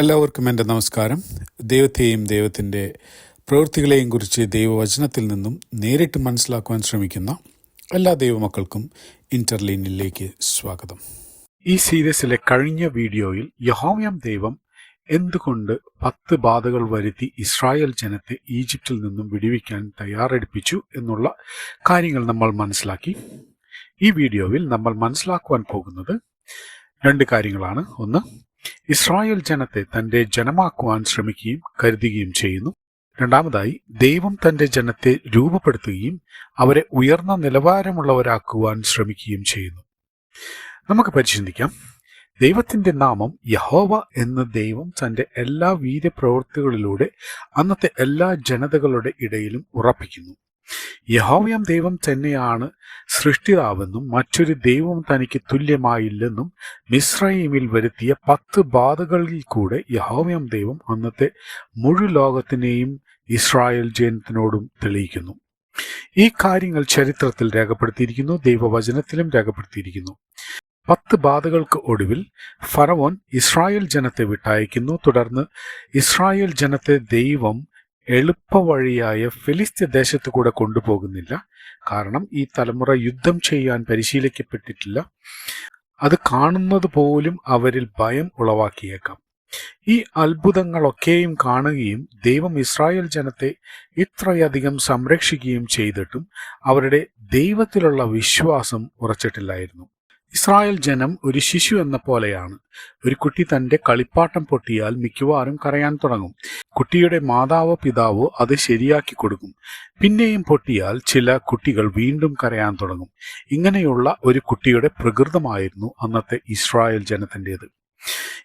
എല്ലാവർക്കും എന്റെ നമസ്കാരം. ദൈവത്തെയും ദൈവത്തിന്റെ പ്രവൃത്തികളെയും കുറിച്ച് ദൈവവചനത്തിൽ നിന്നും നേരിട്ട് മനസ്സിലാക്കുവാൻ ശ്രമിക്കുന്ന എല്ലാ ദൈവമക്കൾക്കും ഇന്റർലീനിലേക്ക് സ്വാഗതം. ഈ സീരീസിലെ കഴിഞ്ഞ വീഡിയോയിൽ യഹോവയം ദൈവം എന്തുകൊണ്ട് പത്ത് ബാധകൾ വരുത്തി ഇസ്രായേൽ ജനത്തെ ഈജിപ്തിൽ നിന്നും വിടുവിക്കാൻ തയ്യാറെടുപ്പിച്ചു എന്നുള്ള കാര്യങ്ങൾ നമ്മൾ മനസ്സിലാക്കി. ഈ വീഡിയോയിൽ നമ്മൾ മനസ്സിലാക്കുവാൻ പോകുന്നത് രണ്ട് കാര്യങ്ങളാണ്. ഒന്ന് ഇസ്രായേൽ ജനത്തെ തന്റെ ജനമാക്കുവാൻ ശ്രമിക്കുകയും കരുതുകയും ചെയ്യുന്നു. രണ്ടാമതായി ദൈവം തന്റെ ജനത്തെ രൂപപ്പെടുത്തുകയും അവരെ ഉയർന്ന നിലവാരമുള്ളവരാക്കുവാൻ ശ്രമിക്കുകയും ചെയ്യുന്നു. നമുക്ക് പരിശീലിക്കാം. ദൈവത്തിന്റെ നാമം യഹോവ എന്ന ദൈവം തന്റെ എല്ലാ വീര്യപ്രവൃത്തികളിലൂടെ അന്നത്തെ എല്ലാ ജനതകളുടെ ഇടയിലും ഉറപ്പിക്കുന്നു. യഹോവയം ദൈവം തന്നെയാണ് സൃഷ്ടിതാവെന്നും മറ്റൊരു ദൈവം തനിക്ക് തുല്യമായില്ലെന്നും മിശ്രൈമിൽ വരുത്തിയ പത്ത് ബാധകളിൽ കൂടെ യഹോവയം ദൈവം അന്നത്തെ മുഴു ലോകത്തിനെയും ഇസ്രായേൽ ജനത്തിനോടും തെളിയിക്കുന്നു. ഈ കാര്യങ്ങൾ ചരിത്രത്തിൽ രേഖപ്പെടുത്തിയിരിക്കുന്നു ദൈവവചനത്തിലും രേഖപ്പെടുത്തിയിരിക്കുന്നു. പത്ത് ബാധകൾക്ക് ഒടുവിൽ ഫറവോൻ ഇസ്രായേൽ ജനത്തെ വിട്ടയക്കുന്നു. തുടർന്ന് ഇസ്രായേൽ ജനത്തെ ദൈവം എളുപ്പവഴിയായ ഫിലിസ്ത്യ ദേശത്തു കൂടെ കൊണ്ടുപോകുന്നില്ല. കാരണം ഈ തലമുറ യുദ്ധം ചെയ്യാൻ പരിശീലിക്കപ്പെട്ടിട്ടില്ല. അത് കാണുന്നത് പോലും അവരിൽ ഭയം ഉളവാക്കിയേക്കാം. ഈ അത്ഭുതങ്ങളൊക്കെയും കാണുകയും ദൈവം ഇസ്രായേൽ ജനത്തെ ഇത്രയധികം സംരക്ഷിക്കുകയും ചെയ്തിട്ടും അവരുടെ ദൈവത്തിലുള്ള വിശ്വാസം ഉറച്ചിട്ടില്ലായിരുന്നു. ഇസ്രായേൽ ജനം ഒരു ശിശു എന്ന പോലെയാണ്. ഒരു കുട്ടി തന്റെ കളിപ്പാട്ടം പൊട്ടിയാൽ മിക്കവാറും കരയാൻ തുടങ്ങും. കുട്ടിയുടെ മാതാവോ പിതാവോ അത് ശരിയാക്കി കൊടുക്കും. പിന്നെയും പൊട്ടിയാൽ ചില കുട്ടികൾ വീണ്ടും കരയാൻ തുടങ്ങും. ഇങ്ങനെയുള്ള ഒരു കുട്ടിയുടെ പ്രകൃതമായിരുന്നു അന്നത്തെ ഇസ്രായേൽ ജനത്തിന്റെത്.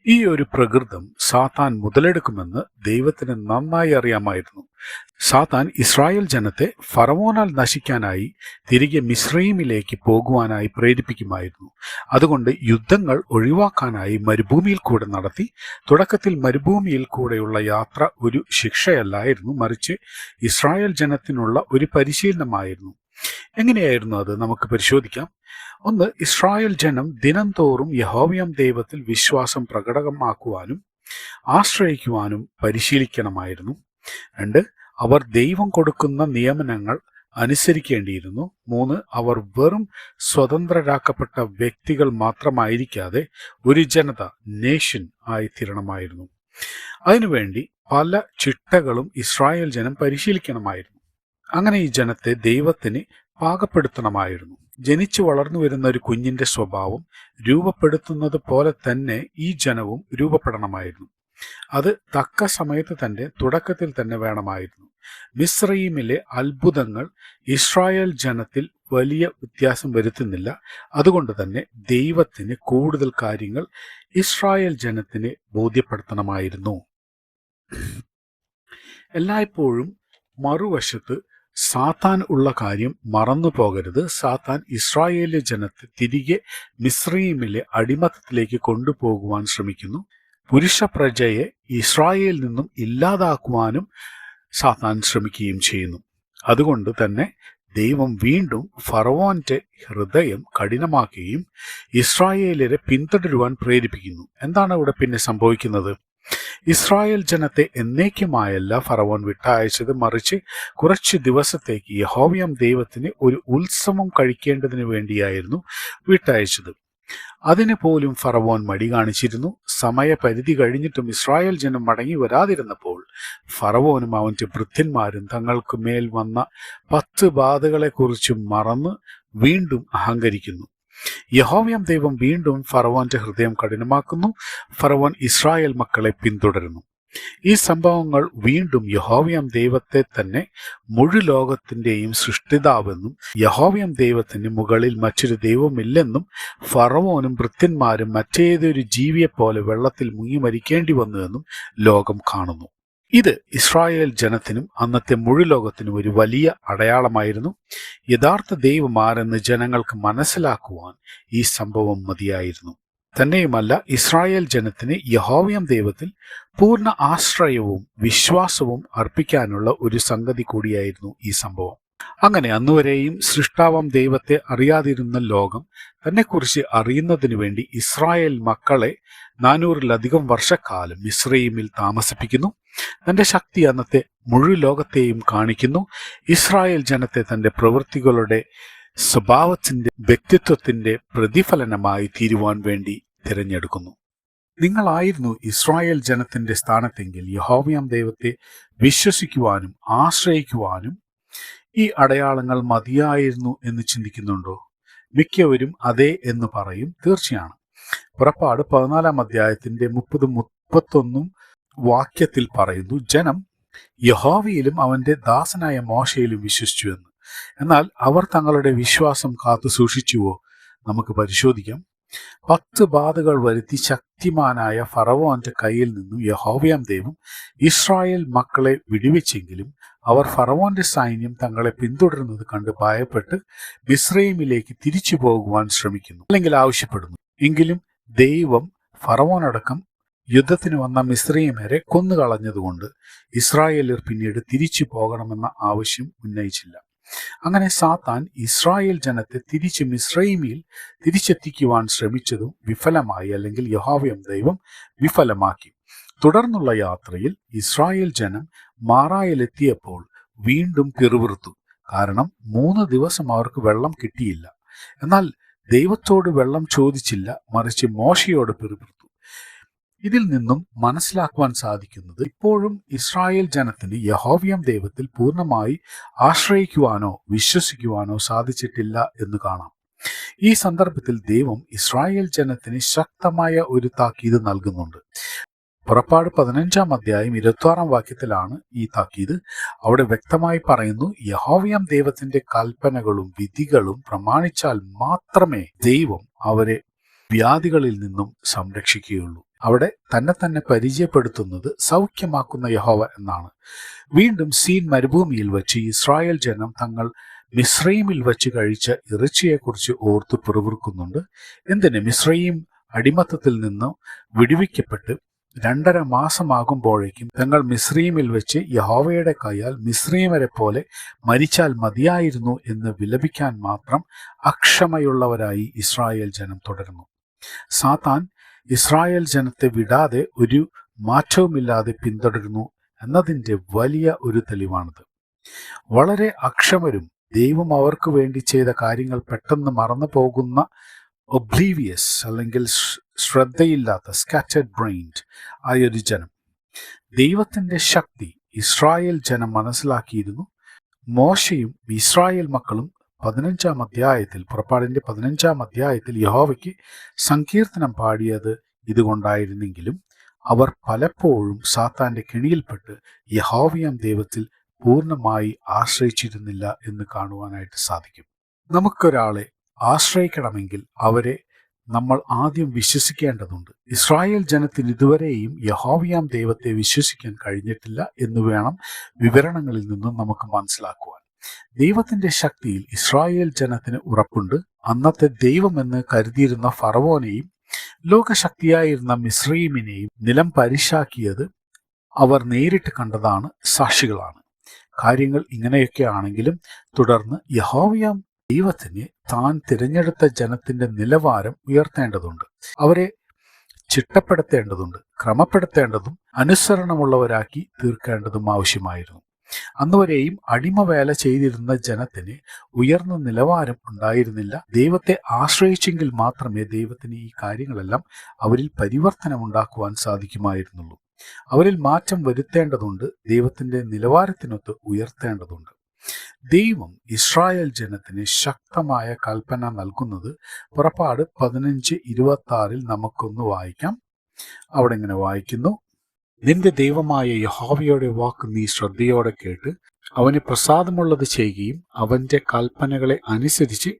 ഈ ഒരു പ്രകൃതം സാത്താൻ മുതലെടുക്കുമെന്ന് ദൈവത്തിന് നന്നായി അറിയാമായിരുന്നു. സാത്താൻ ഇസ്രായേൽ ജനത്തെ ഫറവോനാൽ നശിക്കാനായി തിരികെ മിശ്രീമിലേക്ക് പോകുവാനായി പ്രേരിപ്പിക്കുമായിരുന്നു. അതുകൊണ്ട് യുദ്ധങ്ങൾ ഒഴിവാക്കാനായി മരുഭൂമിയിൽ കൂടെ നടത്തി തുടക്കത്തിൽ മരുഭൂമിയിൽ കൂടെയുള്ള യാത്ര ഒരു ശിക്ഷയല്ലായിരുന്നു മറിച്ച് ഇസ്രായേൽ ജനത്തിനുള്ള ഒരു പരിശീലനമായിരുന്നു. എങ്ങനെയായിരുന്നു അത്? നമുക്ക് പരിശോധിക്കാം. ഒന്ന് ഇസ്രായേൽ ജനം ദിനം തോറും യഹോവയം ദൈവത്തിൽ വിശ്വാസം പ്രകടമാക്കുവാനും ആശ്രയിക്കുവാനും പരിശീലിക്കണമായിരുന്നു. രണ്ട് അവർ ദൈവം കൊടുക്കുന്ന നിയമനങ്ങൾ അനുസരിക്കേണ്ടിയിരുന്നു. മൂന്ന് അവർ വെറും സ്വതന്ത്രരാക്കപ്പെട്ട വ്യക്തികൾ മാത്രമായിരിക്കാതെ ഒരു ജനത നേഷൻ ആയി തീരണമായിരുന്നു അതിനുവേണ്ടി പല ചിട്ടകളും ഇസ്രായേൽ ജനം പരിശീലിക്കണമായിരുന്നു. അങ്ങനെ ഈ ജനത്തെ ദൈവത്തിന് പാകപ്പെടുത്തണമായിരുന്നു. ജനിച്ചു വളർന്നു വരുന്ന ഒരു കുഞ്ഞിന്റെ സ്വഭാവം രൂപപ്പെടുത്തുന്നത് പോലെ തന്നെ ഈ ജനവും രൂപപ്പെടണമായിരുന്നു. അത് തക്ക സമയത്ത് തന്റെ തുടക്കത്തിൽ തന്നെ വേണമായിരുന്നു. മിസ്രൈമിലെ അത്ഭുതങ്ങൾ ഇസ്രായേൽ ജനത്തിൽ വലിയ വ്യത്യാസം വരുത്തുന്നില്ല. അതുകൊണ്ട് തന്നെ ദൈവത്തിന് കൂടുതൽ കാര്യങ്ങൾ ഇസ്രായേൽ ജനത്തിന് ബോധ്യപ്പെടുത്തണമായിരുന്നു. എല്ലായ്പ്പോഴും മറുവശത്ത് സാത്താൻ ഉള്ള കാര്യം മറന്നു പോകരുത്. സാത്താൻ ഇസ്രായേലിലെ ജനത്തെ തിരികെ മിസ്രൈമിലെ അടിമത്തത്തിലേക്ക് കൊണ്ടുപോകുവാൻ ശ്രമിക്കുന്നു. പുരുഷ പ്രജയെ ഇസ്രായേലിൽ നിന്നും ഇല്ലാതാക്കുവാനും സാത്താൻ ശ്രമിക്കുകയും ചെയ്യുന്നു. അതുകൊണ്ട് തന്നെ ദൈവം വീണ്ടും ഫറവോന്റെ ഹൃദയം കഠിനമാക്കുകയും ഇസ്രായേലരെ പിന്തുടരുവാൻ പ്രേരിപ്പിക്കുന്നു. എന്താണ് ഇവിടെ പിന്നെ സംഭവിക്കുന്നത്? ഇസ്രായേൽ ജനത്തെ എന്നേക്കുമായല്ല ഫറവോൻ വിട്ടയച്ചത്. മറിച്ച് കുറച്ച് ദിവസത്തേക്ക് യഹോവ്യം ദൈവത്തിന് ഒരു ഉത്സവം കഴിക്കേണ്ടതിന് വേണ്ടിയായിരുന്നു വിട്ടയച്ചത്. അതിന് പോലും ഫറവോൻ മടി കാണിച്ചിരുന്നു. സമയപരിധി കഴിഞ്ഞിട്ടും ഇസ്രായേൽ ജനം മടങ്ങി വരാതിരുന്നപ്പോൾ ഫറവോനും അവന്റെ വൃദ്ധന്മാരും തങ്ങൾക്ക് മേൽ വന്ന പത്ത് ബാധകളെക്കുറിച്ച് മറന്ന് വീണ്ടും അഹങ്കരിക്കുന്നു. യഹോവയം ദൈവം വീണ്ടും ഫറവോന്റെ ഹൃദയം കഠിനമാക്കുന്നു. ഫറവോൻ ഇസ്രായേൽ മക്കളെ പിന്തുടരുന്നു. ഈ സംഭവങ്ങൾ വീണ്ടും യഹോവ്യം ദൈവത്തെ തന്നെ മുഴു ലോകത്തിന്റെയും സൃഷ്ടിതാവെന്നും യഹോവ്യം ദൈവത്തിന് മുകളിൽ മറ്റൊരു ദൈവമില്ലെന്നും ഫറവോനും വൃത്യന്മാരും മറ്റേതൊരു ജീവിയെപ്പോലെ വെള്ളത്തിൽ മുങ്ങി മരിക്കേണ്ടി വന്നുവെന്നും ലോകം കാണുന്നു. ഇത് ഇസ്രായേൽ ജനത്തിനും അന്നത്തെ മുഴുലോകത്തിനും ഒരു വലിയ അടയാളമായിരുന്നു. യഥാർത്ഥ ദൈവമാരെന്ന് ജനങ്ങൾക്ക് മനസ്സിലാക്കുവാൻ ഈ സംഭവം മതിയായിരുന്നു. തന്നെയുമല്ല ഇസ്രായേൽ ജനത്തിന് യഹോവയം ദൈവത്തിൽ പൂർണ ആശ്രയവും വിശ്വാസവും അർപ്പിക്കാനുള്ള ഒരു സംഗതി കൂടിയായിരുന്നു ഈ സംഭവം. അങ്ങനെ അന്നുവരെയും സൃഷ്ടാവം ദൈവത്തെ അറിയാതിരുന്ന ലോകം തന്നെക്കുറിച്ച് അറിയുന്നതിനു വേണ്ടി ഇസ്രായേൽ മക്കളെ നാനൂറിലധികം വർഷക്കാലം മിശ്രയിമിൽ താമസിപ്പിക്കുന്നു. തന്റെ ശക്തി അന്നത്തെ മുഴു ലോകത്തെയും കാണിക്കുന്നു. ഇസ്രായേൽ ജനത്തെ തന്റെ പ്രവൃത്തികളുടെ സ്വഭാവത്തിന്റെ വ്യക്തിത്വത്തിന്റെ പ്രതിഫലനമായി തീരുവാൻ വേണ്ടി തിരഞ്ഞെടുക്കുന്നു. നിങ്ങളായിരുന്നു ഇസ്രായേൽ ജനത്തിന്റെ സ്ഥാനത്തെങ്കിൽ യഹോവയാം ദൈവത്തെ വിശ്വസിക്കുവാനും ആശ്രയിക്കുവാനും ഈ അടയാളങ്ങൾ മതിയായിരുന്നു എന്ന് ചിന്തിക്കുന്നുണ്ടോ? മിക്കവരും അതെ എന്ന് പറയും. തീർച്ചയാണ്. പുറപ്പാട് പതിനാലാം അധ്യായത്തിന്റെ മുപ്പതും മുപ്പത്തൊന്നും വാക്യത്തിൽ പറയുന്നു ജനം യഹോവയിലും അവന്റെ ദാസനായ മോശയിലും വിശ്വസിച്ചു എന്ന്. എന്നാൽ അവർ തങ്ങളുടെ വിശ്വാസം കാത്തു സൂക്ഷിച്ചുവോ? നമുക്ക് പരിശോധിക്കാം. പത്ത് ബാധകൾ വരുത്തി ശക്തിമാനായ ഫറവോന്റെ കയ്യിൽ നിന്നും യഹോവയാം ദൈവം ഇസ്രായേൽ മക്കളെ വിടുവിച്ചെങ്കിലും അവർ ഫറവോന്റെ സൈന്യം തങ്ങളെ പിന്തുടരുന്നത് കണ്ട് ഭയപ്പെട്ട് മിസ്രൈമിലേക്ക് തിരിച്ചു പോകുവാൻ ശ്രമിക്കുന്നു അല്ലെങ്കിൽ ആവശ്യപ്പെടുന്നു. എങ്കിലും ദൈവം ഫറവോനടക്കം യുദ്ധത്തിന് വന്ന മിസ്രൈമരെ കൊന്നുകളഞ്ഞതുകൊണ്ട് ഇസ്രായേലർ പിന്നീട് തിരിച്ചു പോകണമെന്ന ആവശ്യം ഉന്നയിച്ചില്ല. അങ്ങനെ സാത്താൻ ഇസ്രായേൽ ജനത്തെ തിരിച്ച് മിസ്രൈമിൽ തിരിച്ചെത്തിക്കുവാൻ ശ്രമിച്ചതും വിഫലമായി അല്ലെങ്കിൽ യഹോവയം ദൈവം വിഫലമാക്കി. തുടർന്നുള്ള യാത്രയിൽ ഇസ്രായേൽ ജനം മാറായിലെത്തിയപ്പോൾ വീണ്ടും പിറുവിറുത്തു കാരണം മൂന്ന് ദിവസം അവർക്ക് വെള്ളം കിട്ടിയില്ല. എന്നാൽ ദൈവത്തോട് വെള്ളം ചോദിച്ചില്ല. മറിച്ച് മോശയോട് പിറുപിറുത്തു. ഇതിൽ നിന്നും മനസ്സിലാക്കുവാൻ സാധിക്കുന്നത് ഇപ്പോഴും ഇസ്രായേൽ ജനത്തിന് യഹോവ്യം ദൈവത്തിൽ പൂർണമായി ആശ്രയിക്കുവാനോ വിശ്വസിക്കുവാനോ സാധിച്ചിട്ടില്ല എന്ന് കാണാം. ഈ സന്ദർഭത്തിൽ ദൈവം ഇസ്രായേൽ ജനത്തിന് ശക്തമായ ഒരു താക്കീത് നൽകുന്നുണ്ട്. പുറപ്പാട് പതിനഞ്ചാം അധ്യായം ഇരുപത്തി വാക്യത്തിലാണ് ഈ താക്കീത്. അവിടെ വ്യക്തമായി പറയുന്നു യഹോവ്യം ദൈവത്തിന്റെ കൽപ്പനകളും വിധികളും പ്രമാണിച്ചാൽ മാത്രമേ ദൈവം അവരെ വ്യാധികളിൽ നിന്നും സംരക്ഷിക്കുകയുള്ളൂ. അവിടെ തന്നെ തന്നെ പരിചയപ്പെടുത്തുന്നത് സൗഖ്യമാക്കുന്ന യഹോവ എന്നാണ്. വീണ്ടും സീൻ മരുഭൂമിയിൽ വച്ച് ഇസ്രായേൽ ജനം തങ്ങൾ മിശ്രൈമിൽ വച്ച് കഴിച്ച ഇറച്ചിയെക്കുറിച്ച് ഓർത്ത് പിറുവിറുക്കുന്നുണ്ട് എന്തിന്? മിശ്രയും അടിമത്തത്തിൽ നിന്ന് വിടുവിക്കപ്പെട്ട് രണ്ടര മാസമാകുമ്പോഴേക്കും തങ്ങൾ മിശ്രീമിൽ വെച്ച് യഹോവയുടെ കയ്യാൽ മിശ്രീമരെ പോലെ മരിച്ചാൽ മതിയായിരുന്നു എന്ന് വിലപിക്കാൻ മാത്രം അക്ഷമയുള്ളവരായി ഇസ്രായേൽ ജനം തുടരുന്നു. സാത്താൻ ഇസ്രായേൽ ജനത്തെ വിടാതെ ഒരു മാറ്റവുമില്ലാതെ പിന്തുടരുന്നു എന്നതിന്റെ വലിയ ഒരു തെളിവാണിത്. വളരെ അക്ഷമരും ദൈവം അവർക്ക് വേണ്ടി ചെയ്ത കാര്യങ്ങൾ പെട്ടെന്ന് മറന്നു പോകുന്ന ഒബ്ലീവിയസ് അല്ലെങ്കിൽ ശ്രദ്ധയില്ലാത്ത സ്കാറ്റഡ് ബ്രെയിൻഡ് ആയൊരു ജനം. ദൈവത്തിന്റെ ശക്തി ഇസ്രായേൽ ജനം മനസ്സിലാക്കിയിരുന്നു. മോശയും ഇസ്രായേൽ മക്കളും പതിനഞ്ചാം അധ്യായത്തിൽ പുറപ്പാടിന്റെ പതിനഞ്ചാം അധ്യായത്തിൽ യഹോവയ്ക്ക് സങ്കീർത്തനം പാടിയത് ഇതുകൊണ്ടായിരുന്നെങ്കിലും അവർ പലപ്പോഴും സാത്താന്റെ കെണിയിൽപ്പെട്ട് യഹോവയാം ദൈവത്തിൽ പൂർണമായി ആശ്രയിച്ചിരുന്നില്ല എന്ന് കാണുവാനായിട്ട് സാധിക്കും. നമുക്കൊരാളെ ആശ്രയിക്കണമെങ്കിൽ അവരെ നമ്മൾ ആദ്യം വിശ്വസിക്കേണ്ടതുണ്ട്. ഇസ്രായേൽ ജനത്തിന് ഇതുവരെയും യഹോവിയാം ദൈവത്തെ വിശ്വസിക്കാൻ കഴിഞ്ഞിട്ടില്ല എന്ന് വേണം വിവരണങ്ങളിൽ നിന്നും നമുക്ക് മനസ്സിലാക്കുവാൻ. ദൈവത്തിന്റെ ശക്തിയിൽ ഇസ്രായേൽ ജനത്തിന് ഉറപ്പുണ്ട്. അന്നത്തെ ദൈവമെന്ന് കരുതിയിരുന്ന ഫറവോനെയും ലോകശക്തിയായിരുന്ന മിശ്രീമിനെയും നിലം പരിശാക്കിയത് അവർ നേരിട്ട് കണ്ടതാണ് സാക്ഷികളാണ്. കാര്യങ്ങൾ ഇങ്ങനെയൊക്കെ ആണെങ്കിലും തുടർന്ന് യഹോവയാം ദൈവത്തിന് താൻ തിരഞ്ഞെടുത്ത ജനത്തിന്റെ നിലവാരം ഉയർത്തേണ്ടതുണ്ട്. അവരെ ചിട്ടപ്പെടുത്തേണ്ടതുണ്ട് ക്രമപ്പെടുത്തേണ്ടതും അനുസരണമുള്ളവരാക്കി തീർക്കേണ്ടതും ആവശ്യമായിരുന്നു. അന്നുവരെയും അടിമവേല ചെയ്തിരുന്ന ജനത്തിന് ഉയർന്ന നിലവാരം ഉണ്ടായിരുന്നില്ല. ദൈവത്തെ ആശ്രയിച്ചെങ്കിൽ മാത്രമേ ദൈവത്തിന് ഈ കാര്യങ്ങളെല്ലാം അവരിൽ പരിവർത്തനം ഉണ്ടാക്കുവാൻ സാധിക്കുമായിരുന്നുള്ളൂ. അവരിൽ മാറ്റം വരുത്തേണ്ടതുണ്ട് ദൈവത്തിന്റെ നിലവാരത്തിനൊത്ത് ഉയർത്തേണ്ടതുണ്ട്. ദൈവം ഇസ്രായേൽ ജനത്തിന് ശക്തമായ കൽപ്പന നൽകുന്നത് പുറപ്പാട് പതിനഞ്ച് ഇരുപത്തി ആറിൽ നമുക്കൊന്ന് വായിക്കാം. അവിടെ ഇങ്ങനെ വായിക്കുന്നു? നിന്റെ ദൈവമായ യഹോവയുടെ വാക്ക് നീ ശ്രദ്ധയോടെ കേട്ട് അവന് പ്രസാദമുള്ളത് ചെയ്യുകയും അവന്റെ കൽപ്പനകളെ അനുസരിച്ച്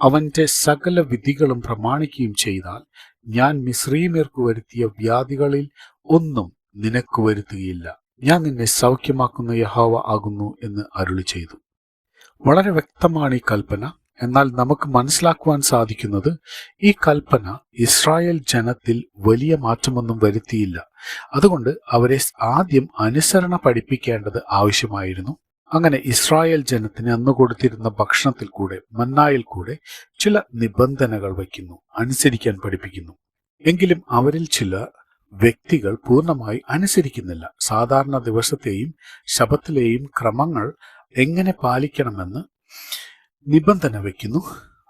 അവന്റെ സകല വിധികളും പ്രമാണിക്കുകയും ചെയ്താൽ ഞാൻ മിശ്രീമേർക്ക് വരുത്തിയ വ്യാധികളിൽ ഒന്നും നിനക്ക് വരുത്തുകയില്ല. ഞാൻ നിന്നെ സൗഖ്യമാക്കുന്ന യഹോവ ആകുന്നു എന്ന് അരുളി ചെയ്തു വളരെ വ്യക്തമാണ് ഈ കൽപ്പന. എന്നാൽ നമുക്ക് മനസ്സിലാക്കുവാൻ സാധിക്കുന്നത് ഈ കൽപ്പന ഇസ്രായേൽ ജനത്തിൽ വലിയ മാറ്റമൊന്നും വരുത്തിയില്ല. അതുകൊണ്ട് അവരെ ആദ്യം അനുസരണ പഠിപ്പിക്കേണ്ടത് ആവശ്യമായിരുന്നു. അങ്ങനെ ഇസ്രായേൽ ജനത്തിന് അന്ന് കൊടുത്തിരുന്ന ഭക്ഷണത്തിൽ കൂടെ മന്നായിൽ കൂടെ ചില നിബന്ധനകൾ വയ്ക്കുന്നു അനുസരിക്കാൻ പഠിപ്പിക്കുന്നു. എങ്കിലും അവരിൽ ചില വ്യക്തികൾ പൂർണമായി അനുസരിക്കുന്നില്ല. സാധാരണ ദിവസത്തെയും ശബത്തിലെയും ക്രമങ്ങൾ എങ്ങനെ പാലിക്കണമെന്ന് നിബന്ധന വയ്ക്കുന്നു.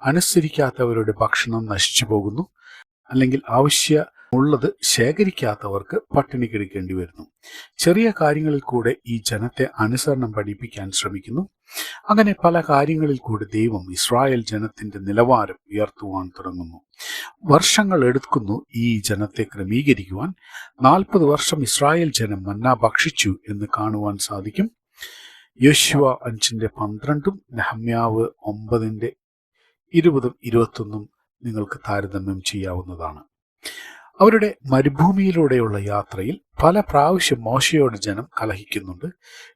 അനുസരിക്കാത്തവരുടെ ഭക്ഷണം നശിച്ചു പോകുന്നു. അല്ലെങ്കിൽ ആവശ്യമുള്ളത് ശേഖരിക്കാത്തവർക്ക് പട്ടിണി കിടക്കേണ്ടി വരുന്നു. ചെറിയ കാര്യങ്ങളിൽ കൂടെ ഈ ജനത്തെ അനുസരണം പഠിപ്പിക്കാൻ ശ്രമിക്കുന്നു. അങ്ങനെ പല കാര്യങ്ങളിൽ കൂടി ദൈവം ഇസ്രായേൽ ജനത്തിന്റെ നിലവാരം ഉയർത്തുവാൻ തുടങ്ങുന്നു. വർഷങ്ങൾ എടുക്കുന്നു ഈ ജനത്തെ ക്രമീകരിക്കുവാൻ. നാൽപ്പത് വർഷം ഇസ്രായേൽ ജനം മന്ന ഭക്ഷിച്ചു എന്ന് കാണുവാൻ സാധിക്കും. യോശുവ അഞ്ചിന്റെ പന്ത്രണ്ടും നെഹമ്യാവ് ഒമ്പതിന്റെ ഇരുപതും ഇരുപത്തൊന്നും നിങ്ങൾക്ക് താരതമ്യം ചെയ്യാവുന്നതാണ്. അവരുടെ മരുഭൂമിയിലൂടെയുള്ള യാത്രയിൽ പല പ്രാവശ്യം മോശയോട് ജനം കലഹിക്കുന്നുണ്ട്.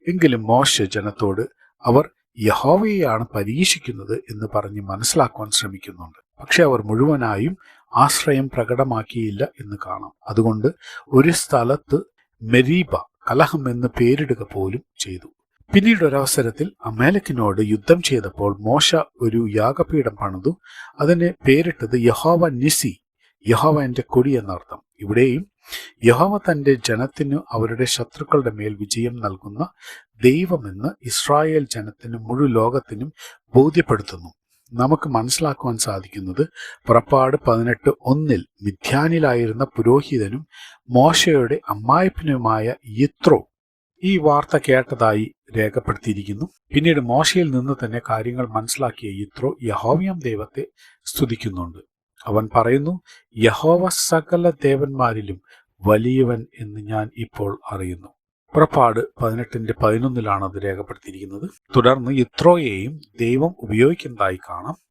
എങ്കിലും മോശ ജനത്തോട് അവർ യഹോവയെയാണ് പരീക്ഷിക്കുന്നത് എന്ന് പറഞ്ഞ് മനസ്സിലാക്കുവാൻ ശ്രമിക്കുന്നുണ്ട്. പക്ഷെ അവർ മുഴുവനായും ആശ്രയം പ്രകടമാക്കിയില്ല എന്ന് കാണാം. അതുകൊണ്ട് ഒരു സ്ഥലത്ത് മെരീബ കലഹം എന്ന് പേരിടുക പോലും ചെയ്തു. പിന്നീട് ഒരവസരത്തിൽ അമേലക്കിനോട് യുദ്ധം ചെയ്തപ്പോൾ മോശ ഒരു യാഗപീഠം പണിതു. അതിന് പേരിട്ടത് യഹോവ നിസി യഹോവ എന്റെ കൊടി എന്നർത്ഥം. ഇവിടെയും യഹോവ തന്റെ ജനത്തിനു അവരുടെ ശത്രുക്കളുടെ മേൽ വിജയം നൽകുന്ന ദൈവമെന്ന് ഇസ്രായേൽ ജനത്തിനും മുഴു ലോകത്തിനും ബോധ്യപ്പെടുത്തുന്നു. നമുക്ക് മനസ്സിലാക്കുവാൻ സാധിക്കുന്നത് പുറപ്പാട് പതിനെട്ട് ഒന്നിൽ മിഥ്യാനിലായിരുന്ന പുരോഹിതനും മോശയുടെ അമ്മായപ്പനുമായ യിത്രോ ഈ വാർത്ത കേട്ടതായി രേഖപ്പെടുത്തിയിരിക്കുന്നു. പിന്നീട് മോശയിൽ നിന്ന് തന്നെ കാര്യങ്ങൾ മനസ്സിലാക്കിയ ഇത്രോ യഹോവയം ദൈവത്തെ സ്തുതിക്കുന്നുണ്ട്. അവൻ പറയുന്നു യഹോവ സകല ദേവന്മാരിലും വലിയവൻ എന്ന് ഞാൻ ഇപ്പോൾ അറിയുന്നു. പുറപ്പാട് പതിനെട്ടിന്റെ പതിനൊന്നിലാണ് അത് രേഖപ്പെടുത്തിയിരിക്കുന്നത്. തുടർന്ന് ഇത്രോയെയും ദൈവം ഉപയോഗിക്കുന്നതായി കാണാം.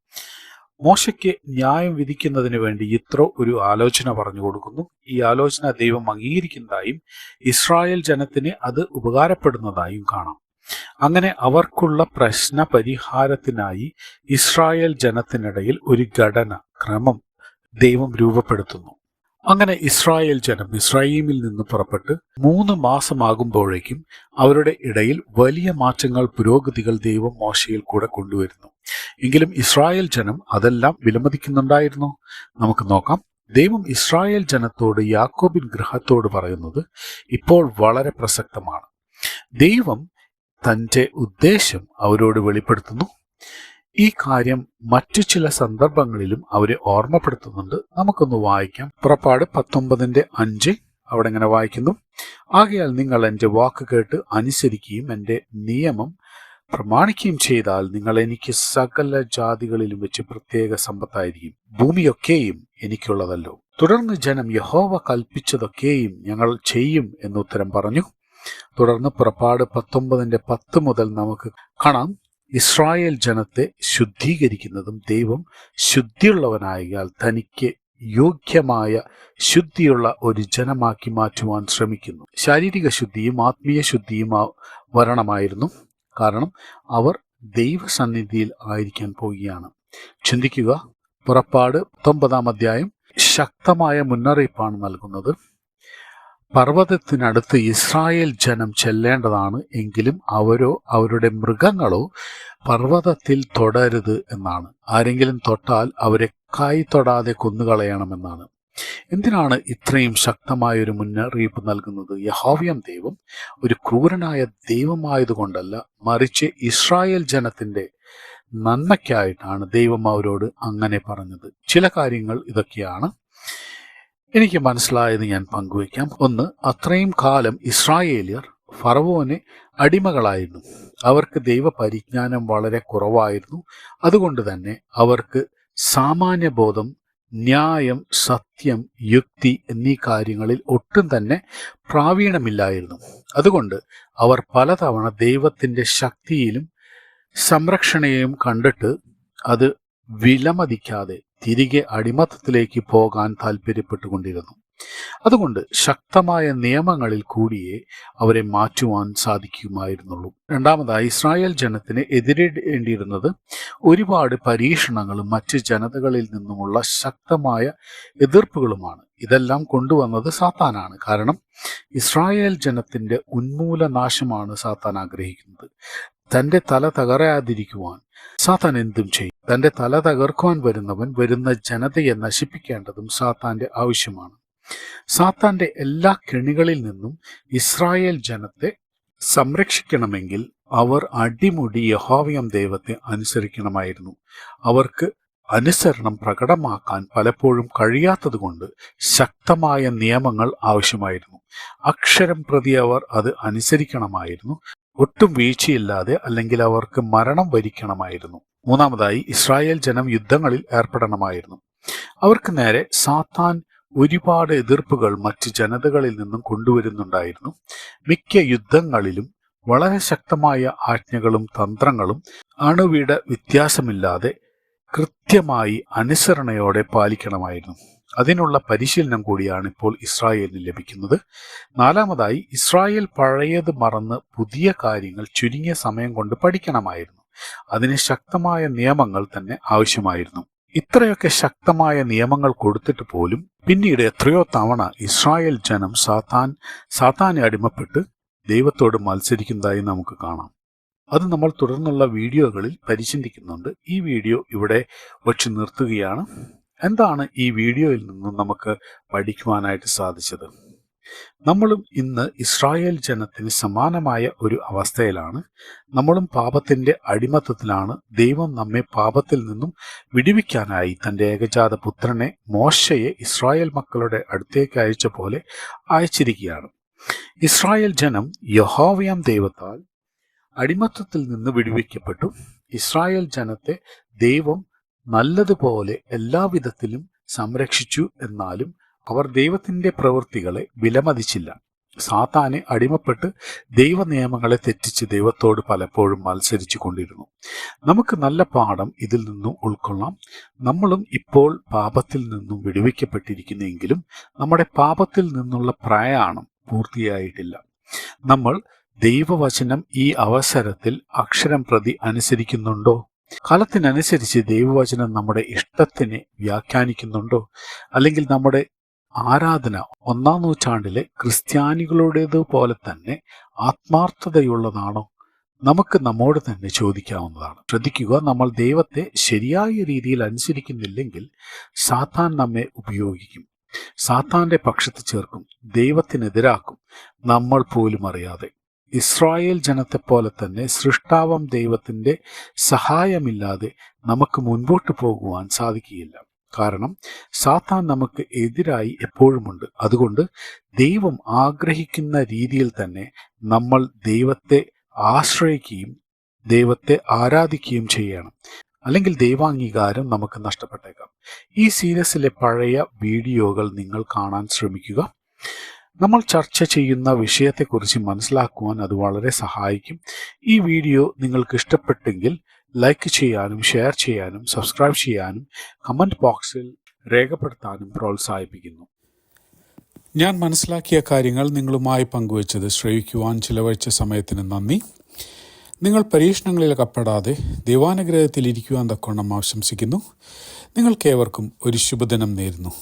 മോശയ്ക്ക് ന്യായം വിധിക്കുന്നതിന് വേണ്ടി ഇത്ര ഒരു ആലോചന പറഞ്ഞു കൊടുക്കുന്നു. ഈ ആലോചന ദൈവം അംഗീകരിക്കുന്നതായും ഇസ്രായേൽ ജനത്തിന് അത് ഉപകാരപ്പെടുന്നതായും കാണാം. അങ്ങനെ അവർക്കുള്ള പ്രശ്ന പരിഹാരത്തിനായി ഇസ്രായേൽ ജനത്തിനിടയിൽ ഒരു ഘടന ക്രമം ദൈവം രൂപപ്പെടുത്തുന്നു. അങ്ങനെ ഇസ്രായേൽ ജനം ഇസ്രായേമിൽ നിന്ന് പുറപ്പെട്ട് മൂന്ന് മാസമാകുമ്പോഴേക്കും അവരുടെ ഇടയിൽ വലിയ മാറ്റങ്ങൾ പുരോഗതികൾ ദൈവം മോശയിൽ കൂടെ കൊണ്ടുവരുന്നു. എങ്കിലും ഇസ്രായേൽ ജനം അതെല്ലാം വിലമതിക്കുന്നുണ്ടായിരുന്നു. നമുക്ക് നോക്കാം. ദൈവം ഇസ്രായേൽ ജനത്തോട് യാക്കോബിൻ ഗ്രഹത്തോട് പറയുന്നത് ഇപ്പോൾ വളരെ പ്രസക്തമാണ്. ദൈവം തന്റെ ഉദ്ദേശം അവരോട് വെളിപ്പെടുത്തുന്നു. ഈ കാര്യം മറ്റു ചില സന്ദർഭങ്ങളിലും അവരെ ഓർമ്മപ്പെടുത്തുന്നുണ്ട്. നമുക്കൊന്ന് വായിക്കാം. പുറപ്പാട് പത്തൊമ്പതിന്റെ അഞ്ച് അവിടെ ഇങ്ങനെ വായിക്കുന്നു. ആകയാൽ നിങ്ങൾ എന്റെ വാക്ക് കേട്ട് അനുസരിക്കുകയും എന്റെ നിയമം പ്രമാണിക്കുകയും ചെയ്താൽ നിങ്ങൾ എനിക്ക് സകല ജാതികളിലും വെച്ച് പ്രത്യേക സമ്പത്തായിരിക്കും. ഭൂമിയൊക്കെയും എനിക്കുള്ളതല്ലോ. തുടർന്ന് ജനം യഹോവ കൽപ്പിച്ചതൊക്കെയും ഞങ്ങൾ ചെയ്യും എന്നുത്തരം പറഞ്ഞു. തുടർന്ന് പുറപ്പാട് പത്തൊമ്പതിന്റെ പത്ത് മുതൽ നമുക്ക് കാണാം. ഇസ്രായേൽ ജനത്തെ ശുദ്ധീകരിക്കുന്നതും ദൈവം ശുദ്ധിയുള്ളവനായാൽ തനിക്ക് യോഗ്യമായ ശുദ്ധിയുള്ള ഒരു ജനമാക്കി മാറ്റുവാൻ ശ്രമിക്കുന്നു. ശാരീരിക ശുദ്ധിയും ആത്മീയ ശുദ്ധിയും വരണമായിരുന്നു. കാരണം അവർ ദൈവസന്നിധിയിൽ ആയിരിക്കാൻ പോവുകയാണ്. ചിന്തിക്കുക. പുറപ്പാട് പത്തൊമ്പതാം അധ്യായം ശക്തമായ മുന്നറിയിപ്പാണ് നൽകുന്നത്. പർവതത്തിനടുത്ത് ഇസ്രായേൽ ജനം ചെല്ലേണ്ടതാണ് എങ്കിലും അവരോ അവരുടെ മൃഗങ്ങളോ പർവതത്തിൽ തൊടരുത് എന്നാണ്. ആരെങ്കിലും തൊട്ടാൽ അവരെ കൈ തൊടാതെ കൊന്നുകളയണമെന്നാണ്. എന്തിനാണ് ഇത്രയും ശക്തമായ ഒരു മുന്നറിയിപ്പ് നൽകുന്നത്? യഹോവ്യം ദൈവം ഒരു ക്രൂരനായ ദൈവമായതുകൊണ്ടല്ല മറിച്ച് ഇസ്രായേൽ ജനത്തിന്റെ നന്മയ്ക്കായിട്ടാണ് ദൈവം അവരോട് അങ്ങനെ പറഞ്ഞത്. ചില കാര്യങ്ങൾ ഇതൊക്കെയാണ് എനിക്ക് മനസ്സിലായത് ഞാൻ പങ്കുവയ്ക്കാം. ഒന്ന് അത്രയും കാലം ഇസ്രായേലിയർ ഫറവോനെ അടിമകളായിരുന്നു. അവർക്ക് ദൈവപരിജ്ഞാനം വളരെ കുറവായിരുന്നു. അതുകൊണ്ട് തന്നെ അവർക്ക് സാമാന്യബോധം ന്യായം സത്യം യുക്തി എന്നീ കാര്യങ്ങളിൽ ഒട്ടും തന്നെ പ്രാവീണമില്ലായിരുന്നു അതുകൊണ്ട് അവർ പലതവണ ദൈവത്തിന്റെ ശക്തിയിലും സംരക്ഷണയും കണ്ടിട്ട് അത് വിലമതിക്കാതെ തിരികെ അടിമത്തത്തിലേക്ക് പോകാൻ താല്പര്യപ്പെട്ടുകൊണ്ടിരുന്നു. അതുകൊണ്ട് ശക്തമായ നിയമങ്ങളിൽ കൂടിയേ അവരെ മാറ്റുവാൻ സാധിക്കുമായിരുന്നുള്ളൂ. രണ്ടാമതായി ഇസ്രായേൽ ജനത്തിന് എതിരിടേണ്ടിയിരുന്നത് ഒരുപാട് പരീക്ഷണങ്ങളും മറ്റ് ജനതകളിൽ നിന്നുമുള്ള ശക്തമായ എതിർപ്പുകളുമാണ്. ഇതെല്ലാം കൊണ്ടുവന്നത് സാത്താനാണ്. കാരണം ഇസ്രായേൽ ജനത്തിന്റെ ഉന്മൂലനാശമാണ് സാത്താൻ ആഗ്രഹിക്കുന്നത്. തന്റെ തല തകരാതിരിക്കുവാൻ സാത്താൻ എന്തും ചെയ്യും. തന്റെ തല തകർക്കുവാൻ വരുന്നവൻ വരുന്ന ജനതയെ നശിപ്പിക്കേണ്ടതും സാത്താന്റെ ആവശ്യമാണ്. സാത്താന്റെ എല്ലാ കെണികളിൽ നിന്നും ഇസ്രായേൽ ജനത്തെ സംരക്ഷിക്കണമെങ്കിൽ അവർ അടിമുടി യഹോവയം ദൈവത്തെ അനുസരിക്കണമായിരുന്നു. അവർക്ക് അനുസരണം പ്രകടമാക്കാൻ പലപ്പോഴും കഴിയാത്തതുകൊണ്ട് ശക്തമായ നിയമങ്ങൾ ആവശ്യമായിരുന്നു. അക്ഷരം പ്രതി അവർ അത് അനുസരിക്കണമായിരുന്നു. ഒട്ടും വീഴ്ചയില്ലാതെ അല്ലെങ്കിൽ അവർക്ക് മരണം വരിക്കണമായിരുന്നു. മൂന്നാമതായി ഇസ്രായേൽ ജനം യുദ്ധങ്ങളിൽ ഏർപ്പെടണമായിരുന്നു. അവർക്ക് നേരെ സാത്താൻ ഒരുപാട് എതിർപ്പുകൾ മറ്റ് ജനതകളിൽ നിന്നും കൊണ്ടുവരുന്നുണ്ടായിരുന്നു. മിക്ക യുദ്ധങ്ങളിലും വളരെ ശക്തമായ ആജ്ഞകളും തന്ത്രങ്ങളും അണുവിട വ്യത്യാസമില്ലാതെ കൃത്യമായി അനുസരണയോടെ പാലിക്കണമായിരുന്നു. അതിനുള്ള പരിശീലനം കൂടിയാണ് ഇപ്പോൾ ഇസ്രായേലിന് ലഭിക്കുന്നത്. നാലാമതായി ഇസ്രായേൽ പഴയത് മറന്ന് പുതിയ കാര്യങ്ങൾ ചുരുങ്ങിയ സമയം കൊണ്ട് പഠിക്കണമായിരുന്നു. അതിന് ശക്തമായ നിയമങ്ങൾ തന്നെ ആവശ്യമായിരുന്നു. ഇത്രയൊക്കെ ശക്തമായ നിയമങ്ങൾ കൊടുത്തിട്ട് പോലും പിന്നീട് എത്രയോ തവണ ഇസ്രായേൽ ജനം സാത്താൻ സാത്താനെ അടിമപ്പെട്ട് ദൈവത്തോട് മത്സരിക്കുന്നതായി നമുക്ക് കാണാം. അത് നമ്മൾ തുടർന്നുള്ള വീഡിയോകളിൽ പരിചിന്തിക്കുന്നുണ്ട് ഈ വീഡിയോ ഇവിടെ വച്ച് നിർത്തുകയാണ്. എന്താണ് ഈ വീഡിയോയിൽ നിന്നും നമുക്ക് പഠിക്കുവാനായിട്ട് സാധിച്ചത്? നമ്മളും ഇന്ന് ഇസ്രായേൽ ജനത്തിന് സമാനമായ ഒരു അവസ്ഥയിലാണ്. നമ്മളും പാപത്തിന്റെ അടിമത്തത്തിലാണ്. ദൈവം നമ്മെ പാപത്തിൽ നിന്നും വിടുവിക്കാനായി തന്റെ ഏകജാത പുത്രനെ മോശയെ ഇസ്രായേൽ മക്കളുടെ അടുത്തേക്ക് അയച്ച പോലെ അയച്ചിരിക്കുകയാണ്. ഇസ്രായേൽ ജനം യഹോവയാം ദൈവത്താൽ അടിമത്തത്തിൽ നിന്ന് വിടുവിക്കപ്പെട്ടു. ഇസ്രായേൽ ജനത്തെ ദൈവം നല്ലതുപോലെ എല്ലാവിധത്തിലും സംരക്ഷിച്ചു എന്നാലും അവർ ദൈവത്തിന്റെ പ്രവൃത്തികളെ വിലമതിച്ചില്ല. സാത്താനെ അടിമപ്പെട്ട് ദൈവ നിയമങ്ങളെ തെറ്റിച്ച് ദൈവത്തോട് പലപ്പോഴും മത്സരിച്ചു കൊണ്ടിരുന്നു. നമുക്ക് നല്ല പാഠം ഇതിൽ നിന്നും ഉൾക്കൊള്ളാം. നമ്മളും ഇപ്പോൾ പാപത്തിൽ നിന്നും വിടുവിക്കപ്പെട്ടിരിക്കുന്നെങ്കിലും നമ്മുടെ പാപത്തിൽ നിന്നുള്ള പ്രയാണം പൂർത്തിയായിട്ടില്ല. നമ്മൾ ദൈവവചനം ഈ അവസരത്തിൽ അക്ഷരം പ്രതി അനുസരിക്കുന്നുണ്ടോ? കാലത്തിനനുസരിച്ച് ദൈവവചനം നമ്മുടെ ഇഷ്ടത്തിന് വ്യാഖ്യാനിക്കുന്നുണ്ടോ? അല്ലെങ്കിൽ നമ്മുടെ ആരാധന ഒന്നാം നൂറ്റാണ്ടിലെ ക്രിസ്ത്യാനികളുടേതുപോലെ തന്നെ ആത്മാർത്ഥതയുള്ളതാണോ? നമുക്ക് നമ്മോട് തന്നെ ചോദിക്കാവുന്നതാണ്. ശ്രദ്ധിക്കുക നമ്മൾ ദൈവത്തെ ശരിയായ രീതിയിൽ അനുസരിക്കുന്നില്ലെങ്കിൽ സാത്താൻ നമ്മെ ഉപയോഗിക്കും. സാത്താന്റെ പക്ഷത്ത് ചേർക്കും ദൈവത്തിനെതിരാക്കും നമ്മൾ പോലും അറിയാതെ. ഇസ്രായേൽ ജനത്തെ പോലെ തന്നെ സൃഷ്ടാവം ദൈവത്തിന്റെ സഹായമില്ലാതെ നമുക്ക് മുൻപോട്ട് പോകുവാൻ സാധിക്കുകയില്ല. കാരണം സാത്താൻ നമുക്ക് എതിരായി എപ്പോഴുമുണ്ട്. അതുകൊണ്ട് ദൈവം ആഗ്രഹിക്കുന്ന രീതിയിൽ തന്നെ നമ്മൾ ദൈവത്തെ ആശ്രയിക്കുകയും ദൈവത്തെ ആരാധിക്കുകയും ചെയ്യണം. അല്ലെങ്കിൽ ദൈവാംഗീകാരം നമുക്ക് നഷ്ടപ്പെട്ടേക്കാം. ഈ സീരീസിലെ പഴയ വീഡിയോകൾ നിങ്ങൾ കാണാൻ ശ്രമിക്കുക. നമ്മൾ ചർച്ച ചെയ്യുന്ന വിഷയത്തെക്കുറിച്ച് മനസ്സിലാക്കുവാൻ അത് വളരെ സഹായിക്കും. ഈ വീഡിയോ നിങ്ങൾക്ക് ഇഷ്ടപ്പെട്ടെങ്കിൽ ലൈക്ക് ചെയ്യാനും ഷെയർ ചെയ്യാനും സബ്സ്ക്രൈബ് ചെയ്യാനും കമന്റ് ബോക്സിൽ രേഖപ്പെടുത്താനും പ്രോത്സാഹിപ്പിക്കുന്നു. ഞാൻ മനസ്സിലാക്കിയ കാര്യങ്ങൾ നിങ്ങളുമായി പങ്കുവച്ചത് ശ്രവിക്കുവാൻ ചിലവഴിച്ച സമയത്തിന് നന്ദി. നിങ്ങൾ പരീക്ഷണങ്ങളിൽ കപ്പെടാതെ ദൈവാനുഗ്രഹത്തിൽ ഇരിക്കുവാൻ തക്കോണം ആശംസിക്കുന്നു. നിങ്ങൾക്കേവർക്കും ഒരു ശുഭദിനം നേരുന്നു.